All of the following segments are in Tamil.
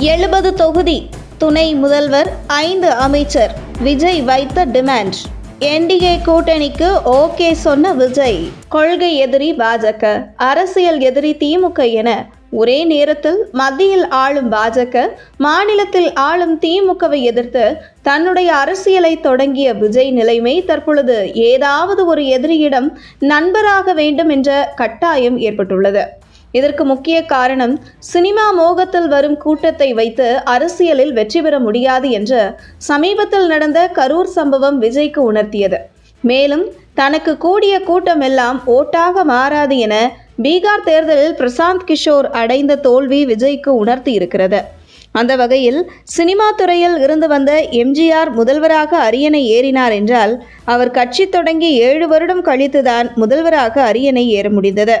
எழுபது தொகுதி. துணை முதல்வர் ஐந்து அமைச்சர். விஜய் வைத்த டிமாண்ட். என்டிஏ கூட்டணிக்கு ஓகே சொன்ன விஜய். கொள்கை எதிரி பாஜக. அரசியல் எதிரி திமுக என ஒரே நேரத்தில் மத்தியில் ஆளும் பாஜக மாநிலத்தில் ஆளும் திமுகவை எதிர்த்து தன்னுடைய அரசியலை தொடங்கிய விஜய் நிலைமை தற்பொழுது ஏதாவது ஒரு எதிரியிடம் நண்பராக வேண்டும் என்ற கட்டாயம் ஏற்பட்டுள்ளது. இதற்கு முக்கிய காரணம் சினிமா மோகத்தில் வரும் கூட்டத்தை வைத்து அரசியலில் வெற்றி பெற முடியாது என்று சமீபத்தில் நடந்த கரூர் சம்பவம் விஜய்க்கு உணர்த்தியது. மேலும் தனக்கு கூடிய கூட்டம் எல்லாம் ஓட்டாக மாறாது என பீகார் தேர்தலில் பிரசாந்த் கிஷோர் அடைந்த தோல்வி விஜய்க்கு உணர்த்தி இருக்கிறது. அந்த வகையில் சினிமா துறையில் இருந்து வந்த எம்ஜிஆர் முதல்வராக அரியணை ஏறினார் என்றால் அவர் கட்சி தொடங்கி ஏழு வருடம் கழித்துதான் முதல்வராக அரியணை ஏற முடிந்தது.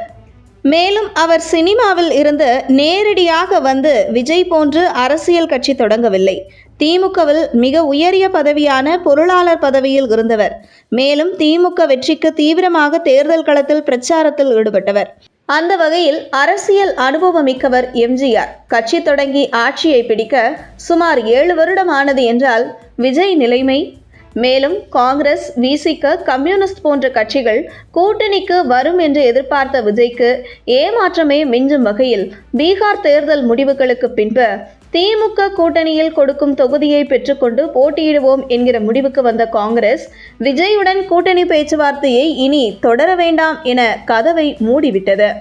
மேலும் அவர் சினிமாவில் இருந்து நேரடியாக வந்து விஜய் போன்று அரசியல் கட்சி தொடங்கவில்லை. திமுகவில் மிக உயரிய பதவியான பொருளாளர் பதவியில் இருந்தவர். மேலும் திமுக வெற்றிக்கு தீவிரமாக தேர்தல் களத்தில் பிரச்சாரத்தில் ஈடுபட்டவர். அந்த வகையில் அரசியல் அனுபவமிக்கவர் எம்ஜிஆர். கட்சி தொடங்கி ஆட்சியை பிடிக்க சுமார் ஏழு வருடம் ஆனது என்றால் விஜய் நிலைமை மேலும் காங்கிரஸ் விசிக கம்யூனிஸ்ட் போன்ற கட்சிகள் கூட்டணிக்கு வரும் என்று எதிர்பார்த்த விஜய்க்கு ஏமாற்றமே மிஞ்சும் வகையில் பீகார் தேர்தல் முடிவுகளுக்கு பின்பு திமுக கூட்டணியில் கொடுக்கும் தொகுதியை பெற்றுக்கொண்டு போட்டியிடுவோம் என்கிற முடிவுக்கு வந்த காங்கிரஸ் விஜயுடன் கூட்டணி பேச்சுவார்த்தையை இனி தொடர வேண்டாம் என கதவை மூடிவிட்டது.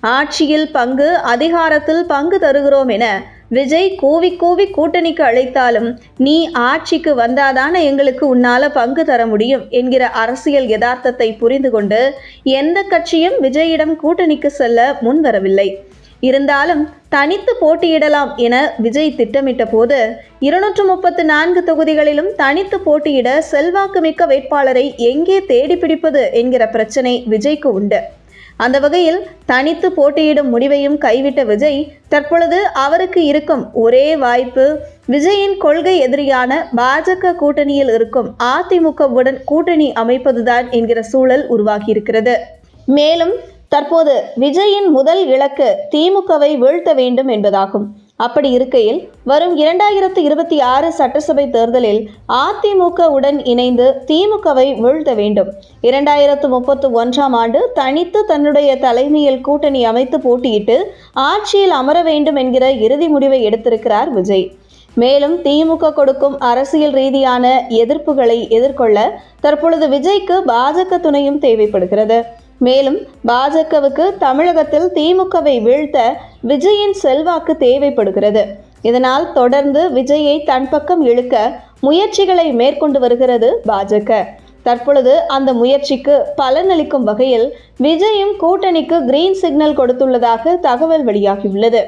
ஆட்சியில் பங்கு அதிகாரத்தில் பங்கு தருகிறோம் என விஜய் கூவி கூவி கூட்டணிக்கு அழைத்தாலும் நீ ஆட்சிக்கு வந்தாதானே எங்களுக்கு உன்னால பங்கு தர முடியும் என்கிற அரசியல் யதார்த்தத்தை புரிந்து கொண்டு எந்த கட்சியும் விஜயிடம் கூட்டணிக்கு செல்ல முன்வரவில்லை. இருந்தாலும் தனித்து போட்டியிடலாம் என விஜய் திட்டமிட்ட போது இருநூற்று முப்பத்து நான்கு தொகுதிகளிலும் தனித்து போட்டியிட செல்வாக்குமிக்க வேட்பாளரை எங்கே தேடி பிடிப்பது என்கிற பிரச்சனை விஜய்க்கு உண்டு. அந்த வகையில் தனித்து போட்டியிடும் முடிவையும் கைவிட்ட விஜய் தற்பொழுது அவருக்கு இருக்கும் ஒரே வாய்ப்பு விஜயின் கொள்கை எதிரியான பாஜக கூட்டணியில் இருக்கும் அதிமுகவுடன் கூட்டணி அமைப்பதுதான் என்கிற சூழல் உருவாகியிருக்கிறது. மேலும் தற்போது விஜயின் முதல் இலக்கு திமுகவை வீழ்த்த வேண்டும் என்பதாகும். அப்படி இருக்கையில் வரும் இரண்டாயிரத்து இருபத்தி ஆறு சட்டசபை தேர்தலில் அதிமுக உடன் இணைந்து திமுகவை வீழ்த்த வேண்டும். இரண்டாயிரத்து முப்பத்து ஒன்றாம் ஆண்டு தனித்து தன்னுடைய தலைமையில் கூட்டணி அமைத்து போட்டியிட்டு ஆட்சியில் அமர வேண்டும் என்கிற இறுதி முடிவை எடுத்திருக்கிறார் விஜய். மேலும் திமுக கொடுக்கும் அரசியல் ரீதியான எதிர்ப்புகளை எதிர்கொள்ள தற்பொழுது விஜய்க்கு பாஜக துணையும் தேவைப்படுகிறது. மேலும் பாஜகவுக்கு தமிழகத்தில் திமுகவை வீழ்த்த விஜயின் செல்வாக்கு தேவைப்படுகிறது. இதனால் தொடர்ந்து விஜயை தன் பக்கம் இழுக்க முயற்சிகளை மேற்கொண்டு வருகிறது பாஜக. தற்பொழுது அந்த முயற்சிக்கு பலனளிக்கும் வகையில் விஜயும் கூட்டணிக்கு கிரீன் சிக்னல் கொடுத்துள்ளதாக தகவல் வெளியாகியுள்ளது.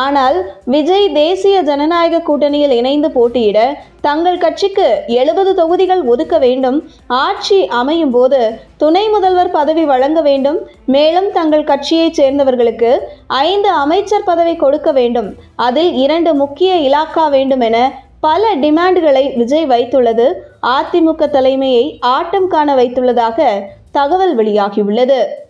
ஆனால் விஜய் தேசிய ஜனநாயக கூட்டணியில் இணைந்து போட்டியிட தங்கள் கட்சிக்கு எழுபது தொகுதிகள் ஒதுக்க வேண்டும் ஆட்சி அமையும் போது துணை முதல்வர் பதவி வழங்க வேண்டும் மேலும் தங்கள் கட்சியைச் சேர்ந்தவர்களுக்கு ஐந்து அமைச்சர் பதவி கொடுக்க வேண்டும் அதில் இரண்டு முக்கிய இலாக்கா வேண்டும் என பல டிமாண்டுகளை விஜய் வைத்துள்ளது. அதிமுக தலைமையை ஆட்டம் காண வைத்துள்ளதாக தகவல் வெளியாகியுள்ளது.